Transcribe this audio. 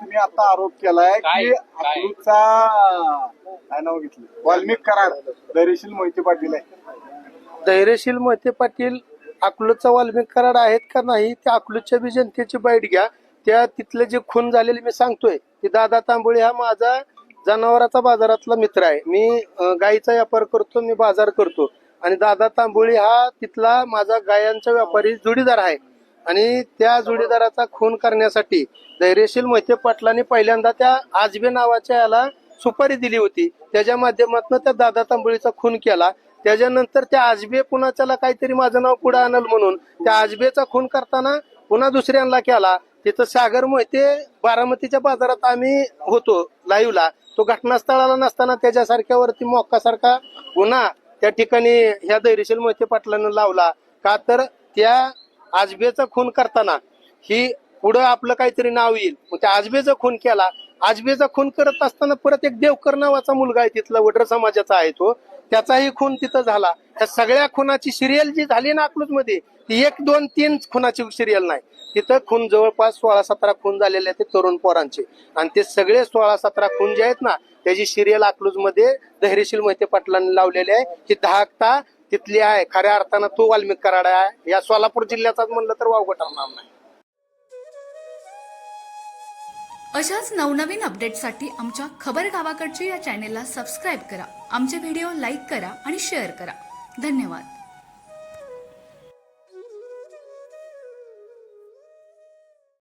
तुम्ही आता आरोप केलाय? की? अकलूजचा काय नाव घेतलं? वाल्मिक कराड दरीशील मोहिते पाटील आहे. धैर्यशील मोहिते पाटील अकलूजचा वाल्मिक कराड आहेत का नाही त्या अकलूजच्या बी जनतेची बाईट घ्या. त्या तिथले जे खून झालेले मी सांगतोय की दादा तांबोळी हा माझा जनावराचा बाजारातला मित्र आहे. मी अं, गाईचा व्यापार करतो मी बाजार करतो. आणि दादा तांबोळी हा तिथला माझा गायांचा व्यापारी जोडीदार आहे. आणि त्या जोडीदाराचा खून करण्यासाठी धैर्यशील मोहिते पाटलांनी पहिल्यांदा त्या आजबे नावाच्या याला सुपारी दिली होती. त्याच्या माध्यमातून त्या दादा तांबोळीचा खून केला. त्याच्यानंतर त्या आजबे पुन्हा त्याला काहीतरी माझं नाव पुढे आणल म्हणून त्या आजबेचा खून करताना पुन्हा दुसऱ्यांना केला. तिथं सागर मोहिते बारामतीच्या बाजारात आम्ही होतो लाईव्हला तो घटनास्थळाला नसताना त्याच्यासारख्यावरती मोक्कासारखा गुन्हा त्या ठिकाणी ह्या धैर्यशील मोहिते पाटलानं लावला. का तर त्या आजबेचा खून करताना ही पुढं आपलं काहीतरी नाव येईल. मग त्या आजबेचा खून केला. आजबेचा खून करत असताना परत एक देवकर नावाचा मुलगा आहे तिथला वडर समाजाचा आहे तो. त्याचाही खून तिथं झाला. त्या सगळ्या खुनाची सिरियल जी झाली ना अकलूजमध्ये ती एक दोन तीन खुनाची सिरियल नाही. तिथं खून जवळपास सोळा सतरा खून झालेले आहेत ते तरुण पोरांचे. आणि ते सगळे सोळा सतरा खून जे आहेत ना त्याची सिरियल अकलूजमध्ये धैर्यशील मोहिते पाटलांनी लावलेली आहे. ती दहाकता तिथली आहे खऱ्या अर्थानं तो वाल्मिक कराड आहे. या सोलापूर जिल्ह्याचाच म्हणलं तर वावगं ठरणार नाही. अशाच नवनवीन अपडेटसाठी आमच्या खबर गावाकडची या चॅनेलला सबस्क्राईब करा. आमचे व्हिडिओ लाईक करा आणि शेअर करा. धन्यवाद.